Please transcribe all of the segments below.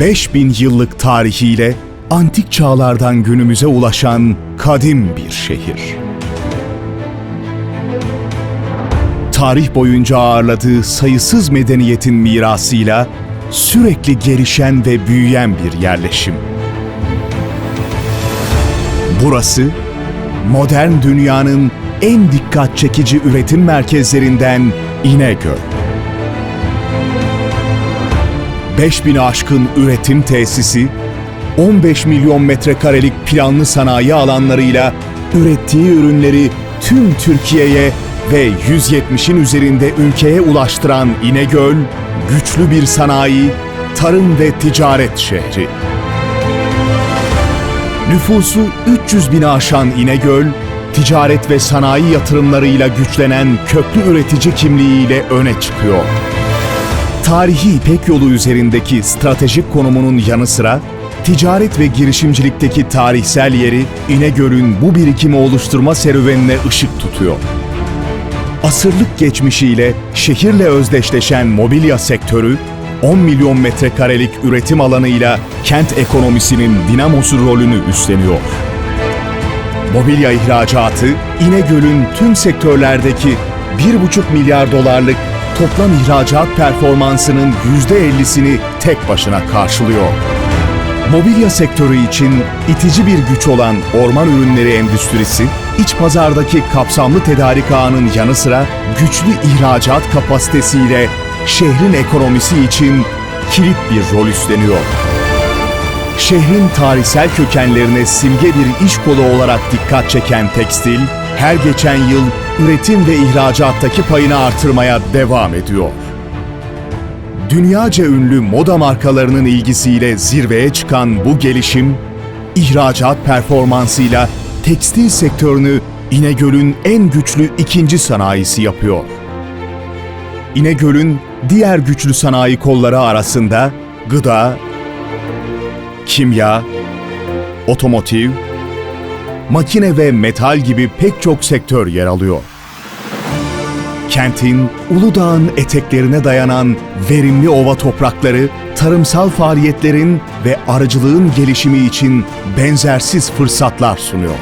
5000 yıllık tarihiyle antik çağlardan günümüze ulaşan kadim bir şehir. Tarih boyunca ağırladığı sayısız medeniyetin mirasıyla sürekli gelişen ve büyüyen bir yerleşim. Burası modern dünyanın en dikkat çekici üretim merkezlerinden İnegöl. 5000'i aşkın üretim tesisi, 15 milyon metrekarelik planlı sanayi alanlarıyla ürettiği ürünleri tüm Türkiye'ye ve 170'in üzerinde ülkeye ulaştıran İnegöl, güçlü bir sanayi, tarım ve ticaret şehri. Nüfusu 300 bini aşan İnegöl, ticaret ve sanayi yatırımlarıyla güçlenen köklü üretici kimliğiyle öne çıkıyor. Tarihi İpek yolu üzerindeki stratejik konumunun yanı sıra, ticaret ve girişimcilikteki tarihsel yeri İnegöl'ün bu birikimi oluşturma serüvenine ışık tutuyor. Asırlık geçmişiyle şehirle özdeşleşen mobilya sektörü, 10 milyon metrekarelik üretim alanıyla kent ekonomisinin dinamosu rolünü üstleniyor. Mobilya ihracatı, İnegöl'ün tüm sektörlerdeki 1,5 milyar dolarlık toplam ihracat performansının %50'sini tek başına karşılıyor. Mobilya sektörü için itici bir güç olan orman ürünleri endüstrisi, iç pazardaki kapsamlı tedarik ağının yanı sıra güçlü ihracat kapasitesiyle şehrin ekonomisi için kilit bir rol üstleniyor. Şehrin tarihsel kökenlerine simge bir iş kolu olarak dikkat çeken tekstil, her geçen yıl üretim ve ihracattaki payını artırmaya devam ediyor. Dünyaca ünlü moda markalarının ilgisiyle zirveye çıkan bu gelişim, ihracat performansıyla tekstil sektörünü İnegöl'ün en güçlü ikinci sanayisi yapıyor. İnegöl'ün diğer güçlü sanayi kolları arasında gıda, kimya, otomotiv, makine ve metal gibi pek çok sektör yer alıyor. Kentin Uludağ'ın eteklerine dayanan verimli ova toprakları, tarımsal faaliyetlerin ve arıcılığın gelişimi için benzersiz fırsatlar sunuyor.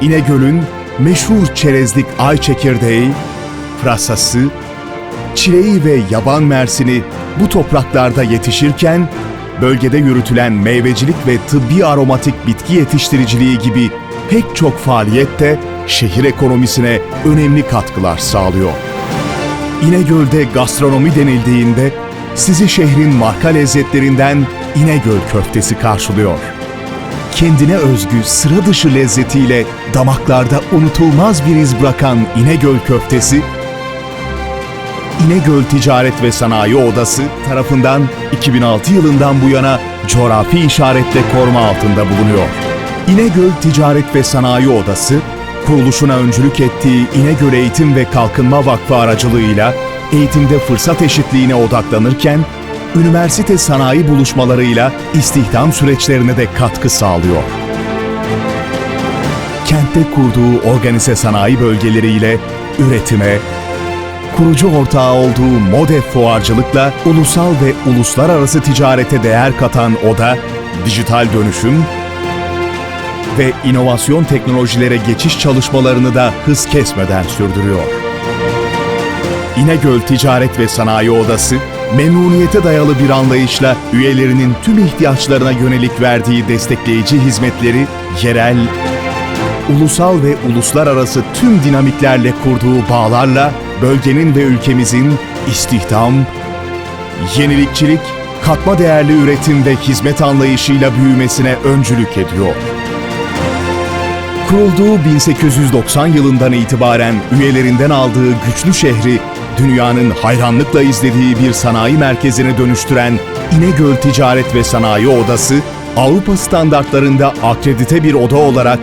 İnegöl'ün meşhur çerezlik ay çekirdeği, pırasası, çileği ve yaban mersini bu topraklarda yetişirken, bölgede yürütülen meyvecilik ve tıbbi aromatik bitki yetiştiriciliği gibi pek çok faaliyet de şehir ekonomisine önemli katkılar sağlıyor. İnegöl'de gastronomi denildiğinde sizi şehrin marka lezzetlerinden İnegöl köftesi karşılıyor. Kendine özgü sıra dışı lezzetiyle damaklarda unutulmaz bir iz bırakan İnegöl köftesi İnegöl Ticaret ve Sanayi Odası tarafından 2006 yılından bu yana coğrafi işaretle koruma altında bulunuyor. İnegöl Ticaret ve Sanayi Odası, kuruluşuna öncülük ettiği İnegöl Eğitim ve Kalkınma Vakfı aracılığıyla eğitimde fırsat eşitliğine odaklanırken, üniversite sanayi buluşmalarıyla istihdam süreçlerine de katkı sağlıyor. Kentte kurduğu organize sanayi bölgeleriyle üretime, kurucu ortağı olduğu MODEF fuarcılıkla ulusal ve uluslararası ticarete değer katan ODA, dijital dönüşüm ve inovasyon teknolojilere geçiş çalışmalarını da hız kesmeden sürdürüyor. İnegöl Ticaret ve Sanayi Odası, memnuniyete dayalı bir anlayışla üyelerinin tüm ihtiyaçlarına yönelik verdiği destekleyici hizmetleri yerel, ulusal ve uluslararası tüm dinamiklerle kurduğu bağlarla bölgenin ve ülkemizin istihdam, yenilikçilik, katma değerli üretim ve hizmet anlayışıyla büyümesine öncülük ediyor. Kurulduğu 1890 yılından itibaren üyelerinden aldığı güçlü şehri dünyanın hayranlıkla izlediği bir sanayi merkezine dönüştüren İnegöl Ticaret ve Sanayi Odası, Avrupa standartlarında akredite bir oda olarak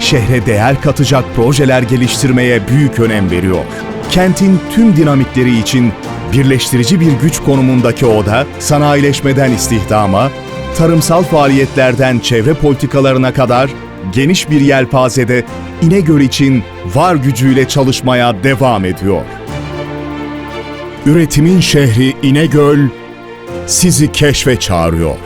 şehre değer katacak projeler geliştirmeye büyük önem veriyor. Kentin tüm dinamikleri için birleştirici bir güç konumundaki oda, sanayileşmeden istihdama, tarımsal faaliyetlerden çevre politikalarına kadar geniş bir yelpazede İnegöl için var gücüyle çalışmaya devam ediyor. Üretimin şehri İnegöl, sizi keşfe çağırıyor.